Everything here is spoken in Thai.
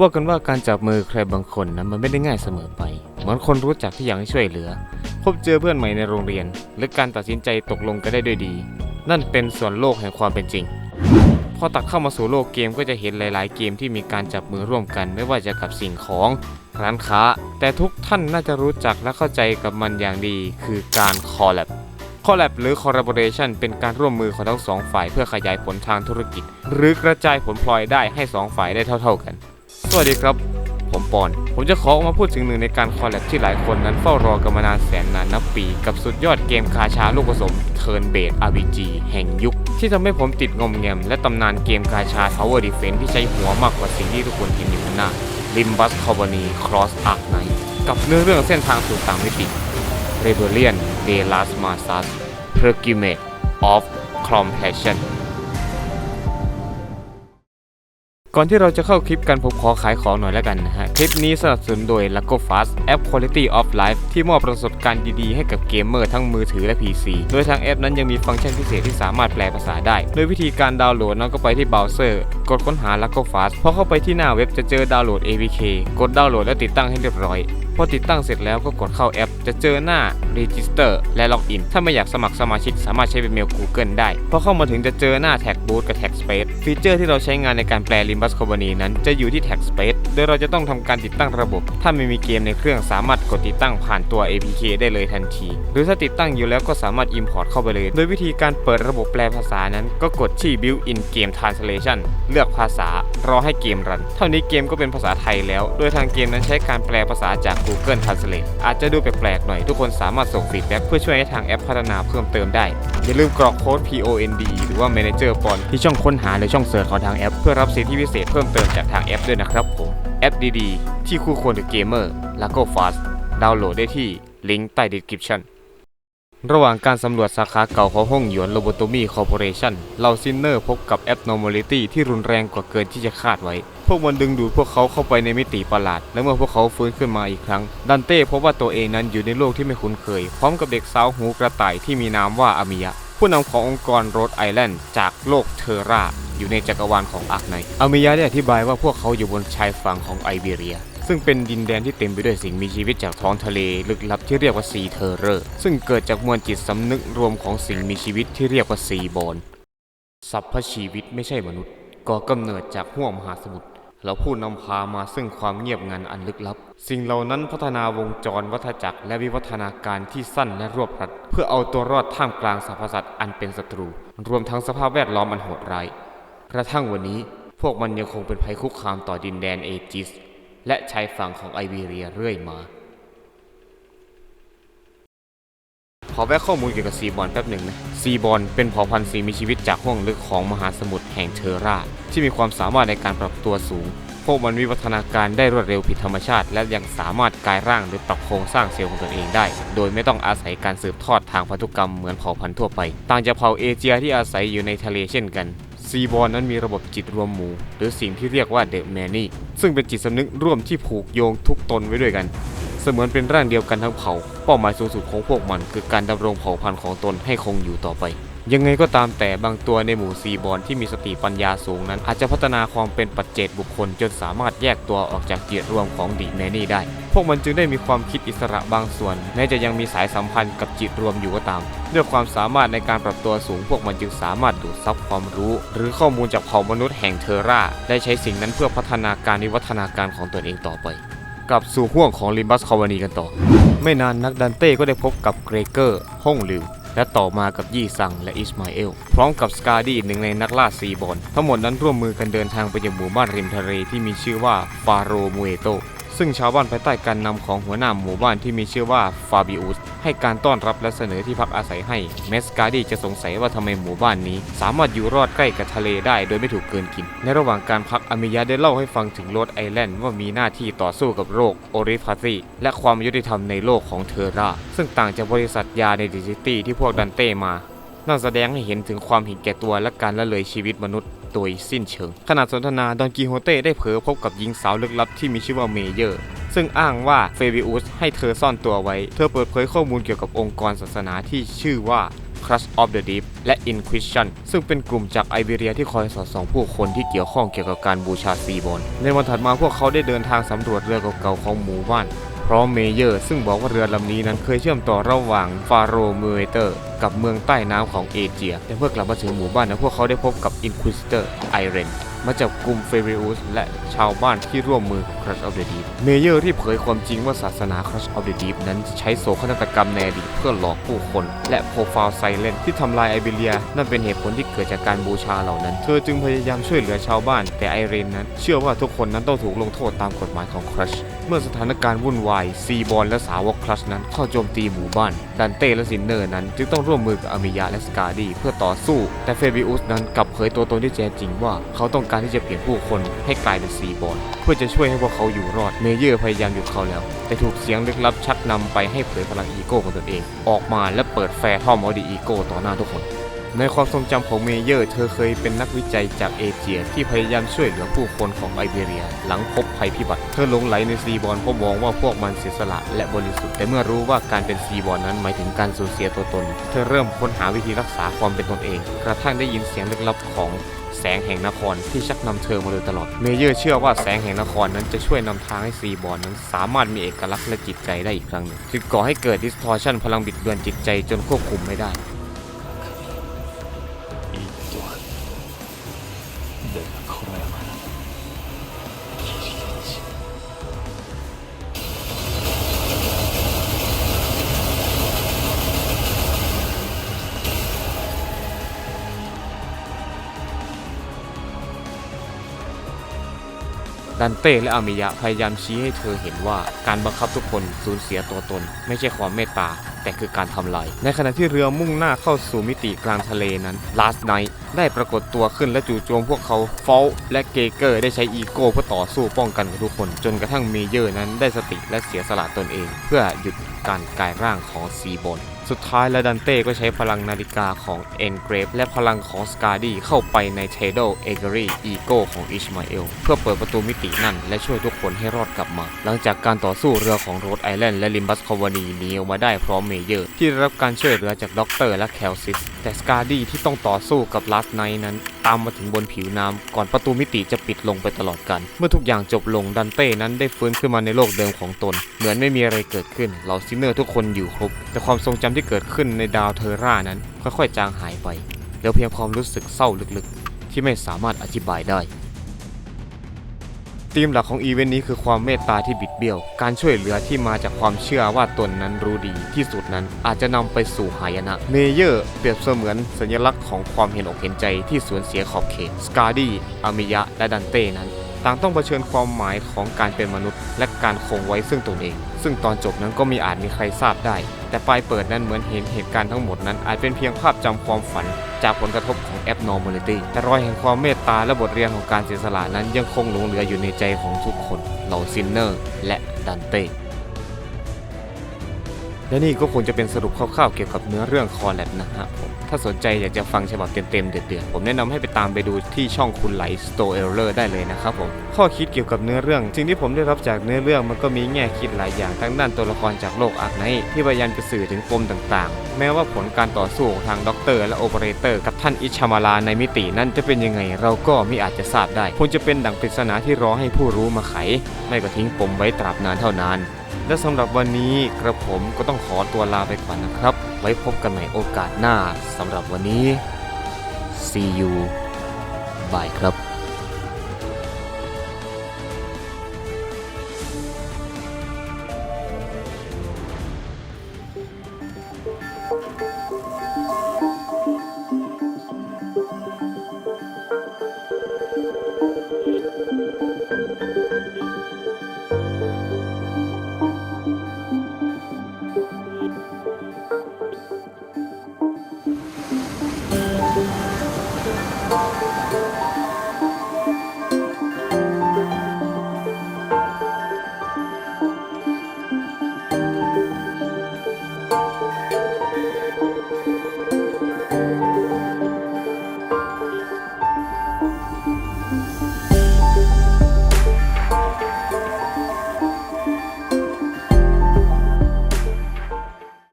ว่ากันว่าการจับมือใครบางคนนั้นมันไม่ได้ง่ายเสมอไป เหมือนคนรู้จักที่อยากให้ช่วยเหลือ พบเจอเพื่อนใหม่ในโรงเรียน หรือการตัดสินใจตกลงกันได้ด้วยดี นั่นเป็นส่วนโลกแห่งความเป็นจริง พอตัดเข้ามาสู่โลกเกมก็จะเห็นหลาย ๆ เกมที่มีการจับมือร่วมกัน ไม่ว่าจะกับสิ่งของร้านค้า แต่ทุกท่านน่าจะรู้จักและเข้าใจกับมันอย่างดี คือการคอลแลบคอลแลบหรือ collaboration เป็นการร่วมมือของทั้งสองฝ่ายเพื่อขยายผลทางธุรกิจ หรือกระจายผลพลอยได้ให้สองฝ่ายได้เท่า ๆกัน สวัสดีครับ ผมปอน ผมจะขอมาพูดถึงหนึ่งในการคอลแลบที่หลายคนนั้นเฝ้ารอกันมานานแสนนานนับปี กับสุดยอดเกมคาชาลูกผสม Turn Based RPG แห่งยุค ที่ทำให้ผมติดงอมแงมและตำนานเกมคาชา Tower Defense ที่ใช้หัวมากกว่าสิ่งที่ทุกคนเห็นอยู่ข้างหน้า Limbus Colony Cross Arc Knight กับเนื้อเรื่องเส้นทางสู่ต่างมิติ Rebellion De Las Masas p e r g u m a t e of Compassion ก่อนที่เราจะเข้าคลิปกันผมขอขายของหน่อยแล้วกันนะฮะ คลิปนี้สนับสนุนโดย l a g o Fast แอป Quality of Life ที่มอบประสบการณ์ดีๆ ให้กับเกมเมอร์ทั้งมือถือและ PC โดยทางแอปนั้นยังมีฟังก์ชันพิเศษที่สามารถแปลภาษาได้ โดยวิธีการดาวน์โหลดนั้นก็ไปที่เบราว์เซอร์ กดค้นหา l a g o Fast พอเข้าไปที่หน้าเว็บจะเจอดาวน์โหลด APK กดดาวน์โหลดและติดตั้งให้เรียบร้อย พอติดตั้งเสร็จแล้วก็กดเข้าแอป จะเจอหน้า Register และ Login ถ้าไม่อยากสมัครสมาชิกสามารถใช้เป็นเมล Google ได้ พอเข้ามาถึงจะเจอหน้า Tag Boot กับ Tag Space ฟีเจอร์ที่เราใช้งานในการแปล Limbus Company นั้นจะอยู่ที่ Tag Space ดยเราจะต้องทำการติดตั้งระบบ ถ้าไม่มีเกมในเครื่องสามารถกดติดตั้งผ่านตัว APK ได้เลยทันที หรือถ้าติดตั้งอยู่แล้วก็สามารถ Import เข้าไปเลย โดยวิธีการเปิดระบบแปลภาษานั้น ก็กดที่ Built-in Game Translation เลือกภาษารอให้เกมรัน เท่านี้เกมก็เป็นภาษาไทยแล้ว โดยทางเกมนั้นใช้การแปลภาษาจาก Google Translate อาจจะดูแปลกๆหน่อยทุกคนสามารถส่งฟีดแบ็กเพื่อช่วยให้ทางแอปพัฒนาเพิ่มเติมได้ อย่าลืมกรอกโค้ด POND หรือว่า Manager ปอนที่ช่องค้นหาหรือช่องเสิร์ชของทางแอป เพื่อรับสิทธิพิเศษเพิ่มเติมจากทางแอปด้วยนะครับผม แอปดีๆ ที่คู่ควรกับเกมเมอร์แล้วก็ Fast ดาวน์โหลดได้ที่ลิงก์ใต้ description ระหว่างการสำรวจสาขาเก่าของห้องหยวนโลบ o โตมีคอร์ปอเรชันเราซินเนอร์พบกับ abnormality ที่รุนแรงกว่าเกินที่จะคาดไว้ พวกมันดึงดูดพวกเขาเข้าไปในมิติประหลาด และเมื่อพวกเขาฟื้นขึ้นมาอีกครั้ง ดันเต้พบว่าตัวเองนั้นอยู่ในโลกที่ไม่คุ้นเคย พร้อมกับเด็กสาวหูกระต่ายที่มีนามว่าอามิยะ ผู้นำขององค์กรโรดไอแลนด์จากโลกเทอร่า อยู่ในจักรวาลของอาร์คไนท์อามิยะได้อธิบายว่าพวกเขาอยู่บนชายฝั่งของไอเบเรีย ซึ่งเป็นดินแดนที่เต็มไปด้วยสิ่งมีชีวิตจากท้องทะเลลึกลับที่เรียกว่าซีเทอร์เรอร์ ซึ่งเกิดจากมวลจิตสำนึกรวมของสิ่งมีชีวิตที่เรียกว่าซีบอนสรรพชีวิตไม่ใช่มนุษย์ก่อกำเนิดจากห้วงมหาสมุทรเราผู้นำพามาซึ่งความเงียบงันอันลึกลับ สิ่งเหล่านั้นพัฒนาวงจรวัฏจักรและวิวัฒนาการที่สั้นและรวบรัด เพื่อเอาตัวรอดท่ามกลางสรรพสัตว์อันเป็นศัตรู รวมทั้งสภาพแวดล้อมอันโหดร้าย กระทั่งวันนี้พวกมันยังคงเป็นภัยคุกคามต่อดินแดนเอจิส และชายฝั่งของไอเบีเรียเรื่อยมา ขอแวะข้อมูลเกี่ยวกับซีบอลแป๊บหนึ่งนะ ซีบอลเป็นเผ่าพันธุ์สิ่งมีชีวิตจากห้วงลึกของมหาสมุทรแห่งเทอร่า ที่มีความสามารถในการปรับตัวสูง พวกมันวิวัฒนาการได้รวดเร็วผิดธรรมชาติ และยังสามารถกลายร่างหรือปรับโครงสร้างเซลล์ของตนเองได้ โดยไม่ต้องอาศัยการสืบทอดทางพันธุกรรมเหมือนเผ่าพันธุ์ทั่วไป ต่างจากเผ่าเอเชียที่อาศัยอยู่ในทะเลเช่นกัน ซีบอลนั้นมีระบบจิตรวมหมู่ หรือสิ่งที่เรียกว่าเดอะแมนนี่ซึ่งเป็นจิตสำนึกร่วมที่ผูกโยงทุกตนไว้ด้วยกัน เสมือนเป็นร่างเดียวกันทั้งเผ่า เป้าหมายสูงสุดของพวกมันคือการดำรงเผ่าพันธุ์ของตนให้คงอยู่ต่อไป ยังไงก็ตามแต่บางตัวในหมู่ซีบอลที่มีสติปัญญาสูงนั้น อาจจะพัฒนาความเป็นปัจเจกบุคคลจนสามารถแยกตัวออกจากจิตรวมของดีแมนี่ได้ วกมันจึงได้มีความคิดอิสระบางส่วน แม้จะยังมีสายสัมพันธ์กับจิตรวมอยู่ก็ตาม ด้วยความสามารถในการปรับตัวสูง พวกมันจึงสามารถดูดซับความรู้ หรือข้อมูลจากเผ่ามนุษย์แห่งเทอร่า ได้ใช้สิ่งนั้นเพื่อพัฒนาการวิวัฒนาการของตนเองต่อไปกลับสู่ห่วงของลิมบัสคอวานีกันต่อ ไม่นานนักดันเต้ก็ได้พบกับเกรเกอร์ฮ่องลิวและต่อมากับยี่ซังและอิสมาเอล พร้อมกับสกาดีหนึ่งในนักล่าซีบอลทั้งหมดนั้นร่วมมือกันเดินทางไปยังหมู่บ้านริมทะเลที่มีชื่อว่าฟาโรมูเอโต ซึ่งชาวบ้านภายใต้การนำของหัวหน้าหมู่บ้านที่มีชื่อว่าฟาบิอุสให้การต้อนรับและเสนอที่พักอาศัยให้แมสกาดีจะสงสัยว่าทำไมหมู่บ้านนี้ สามารถอยู่รอดใกล้กับทะเลได้โดยไม่ถูกเกินกิน ในระหว่างการพักอามิยะได้เล่าให้ฟังถึงโรดไอแลนด์ว่ามีหน้าที่ต่อสู้กับโรคโอริฟาซีและความยุติธรรมในโลกของเทอร่าซึ่งต่างจากบริษัทยาในดิจิตี้ที่พวกดันเต้มานั่นแสดงให้เห็นถึงความเห็นแก่ตัวและการละเลยชีวิตมนุษย์ โดยสิ้นเชิง ขณะสนทนาดอนกิโฮเต้ได้เผลอพบกับหญิงสาวลึกลับที่มีชื่อว่าเมเยอร์ ซึ่งอ้างว่าเฟบิอุสให้เธอซ่อนตัวไว้ เธอเปิดเผยข้อมูลเกี่ยวกับองค์กรศาสนาที่ชื่อว่า Crush of the Deep และ Inquisition ซึ่งเป็นกลุ่มจากไอเบเรียที่คอยสอดส่องผู้คนที่เกี่ยวข้องเกี่ยวกับการบูชาซีบอนในวันถัดมาพวกเขาได้เดินทางสำรวจเรือเก่าๆของหมู่บ้าน พร้อมเมเยอร์ ซึ่งบอกว่าเรือลำนี้นั้นเคยเชื่อมต่อระหว่างฟาโรเมเตอร์ กับเมืองใต้น้ำของเอเชียแต่เมื่อกลับมาถึงหมู่บ้านนะพวกเขาได้พบกับ Inquisitor ไอเรนมาจับกลุ่มเฟริอุสและชาวบ้านที่ร่วมมือกับ Crush of the Deep เมเยอร์ที่เผยความจริงว่าศาสนา Crush of the Deep นั้นใช้โศกนาฏกรรมในอดีตเพื่อหลอกผู้คน และโปรไฟล์ไซเลนที่ทำลายไอเบเรีย นั่นเป็นเหตุผลที่เกิดจากการบูชาเหล่านั้น เธอจึงพยายามช่วยเหลือชาวบ้าน แต่ไอเรนนั้น เชื่อว่าทุกคนนั้นต้องถูกลงโทษตามกฎหมายของ Crush เมื่อสถานการณ์วุ่นวายซีบอลและสาวกคลัชนั้นเข้าโจมตีหมู่บ้าน ดันเต้และซินเนอร์นั้น จึงต้องร่วมมือกับอามิยะและสกาดีเพื่อต่อสู้ แต่เฟบิอุสนั้นกลับเผยตัวตนที่แท้จริงว่า เขาต้องการที่จะเปลี่ยนผู้คนให้กลายเป็นซีบอลเพื่อจะช่วยให้พวกเขาอยู่รอดเมเยอร์พยายามหยุดเขาแล้ว แต่ถูกเสียงลึกลับชักนำไปให้เผยพลังอีโก้ของตนเอง ออกมาและเปิดแฟร์ทอมออดีอีโก้ต่อหน้าทุกคน ในความทรงจำของเมเยอร์ เธอเคยเป็นนักวิจัยจากเอเชีย ที่พยายามช่วยเหลือผู้คนของไอเบเรีย หลังพบภัยพิบัติ เธอหลงไหลในซีบอลเพราะมองว่าพวกมันเสียสละและบริสุทธิ์ แต่เมื่อรู้ว่าการเป็นซีบอลนั้นหมายถึงการสูญเสียตัวตน เธอเริ่มค้นหาวิธีรักษาความเป็นตนเอง กระทั่งได้ยินเสียงลึกลับของแสงแห่งนครที่ชักนำเธอมาโดยตลอด เมเยอร์เชื่อว่าแสงแห่งนครนั้นจะช่วยนำทางให้ซีบอลนั้นสามารถมีเอกลักษณ์และจิตใจได้อีกครั้งหนึ่งจึงก่อให้เกิด distortion พลังบิดเบือนจิตใจจนควบคุมไม่ได้ ดันเต้และอามิยะพยายามชี้ให้เธอเห็นว่าการบังคับทุกคนสูญเสียตัวตน ไม่ใช่ความเมตตาแต่คือการทำลาย ในขณะที่เรือมุ่งหน้าเข้าสู่มิติกลางทะเลนั้น Last Night ได้ปรากฏตัวขึ้นและจู่โจมพวกเขาฟอลและเกเกอร์ได้ใช้อีโก้เพื่อต่อสู้ป้องกันกับทุกคน จนกระทั่งเมเยอร์นั้นได้สติและเสียสละตนเอง เพื่อหยุดการกลายร่างของซีบอนสุดท้ายแล้วดันเต้ก็ใช้พลังนาฬิกาของเอนเกรฟและพลังของสกาดีเข้าไปในเทโดเอเกอรี่อีโก้ของอิชมาเอลเพื่อเปิดประตูมิตินั่น และช่วยทุกคนให้รอดกลับมา หลังจากการต่อสู้เรือของโรดไอแลนด์และลิมบัสคาวานีหนีออกมาได้พร้อมเมเยอร์ ที่ได้รับการช่วยเหลือจากด็อกเตอร์และแคลซิส แต่สกาดี้ที่ต้องต่อสู้กับลัสไนนั้น ตามมาถึงบนผิวน้ำก่อนประตูมิติจะปิดลงไปตลอดกัน เมื่อทุกอย่างจบลงดันเต้นั้นได้ฟื้นขึ้นมาในโลกเดิมของตน เหมือนไม่มีอะไรเกิดขึ้นเหล่าซินเนอร์ทุกคนอยู่ครบ แต่ความทรงจำที่เกิดขึ้นในดาวเทอร่านั้น ค่อยๆจางหายไปเหลือเพียงความรู้สึกเศร้าลึกๆ ที่ไม่สามารถอธิบายได้ ธีมหลักของอีเวนต์นี้คือความเมตตาที่บิดเบี้ยว การช่วยเหลือที่มาจากความเชื่อว่าตนนั้นรู้ดีที่สุดนั้นอาจจะนำไปสู่หายนะ เมเยอร์เปรียบเสมือนสัญลักษณ์ของความเห็นอกเห็นใจที่สูญเสียขอบเขต สกาดี้อามิยะ และดันเต้นั้น ต่างต้องเผชิญความหมายของการเป็นมนุษย์ และการคงไว้ซึ่งตนเอง ซึ่งตอนจบนั้นก็มีอาจมีใครทราบได้ แต่ปลายเปิดนั้นเหมือนเห็นเหตุการณ์ทั้งหมดนั้น อาจเป็นเพียงภาพจำความฝัน จากผลกระทบของ abnormality แต่รอยแห่งความเมตตาและบทเรียนของการเสียสละนั้นยังคงหลงเหลืออยู่ในใจของทุกคนเหล่าซินเนอร์และดันเต้ และนี่ก็คงจะเป็นสรุปคร่าวๆเกี่ยวกับเนื้อเรื่องคอแลบนะฮะผมถ้าสนใจอยากจะฟังฉบับเต็มๆเดือดๆผมแนะนำให้ไปตามไปดูที่ช่องคุณไหล Store Error ได้เลยนะครับผมข้อคิดเกี่ยวกับเนื้อเรื่องสิ่งที่ผมได้รับจากเนื้อเรื่องมันก็มีแง่คิดหลายอย่างทั้งด้านตัวละครจากโลกอาร์ไนที่พยายามจะสื่อถึงปมต่างๆ แม้ว่าผลการต่อสู้ของทางด็อกเตอร์และโอเปอเรเตอร์กับท่านอิชามาลาในมิตินั้นจะเป็นยังไงเราก็ไม่อาจจะทราบได้คงจะเป็นดั่งปริศนาที่รอให้ผู้รู้มาไข ไม่ก็ทิ้งปมไว้ตราบนานเท่านาน และสำหรับวันนี้กระผมก็ต้องขอตัวลาไปก่อนนะครับ ไว้พบกันใหม่โอกาสหน้าสำหรับวันนี้ see you bye ครับ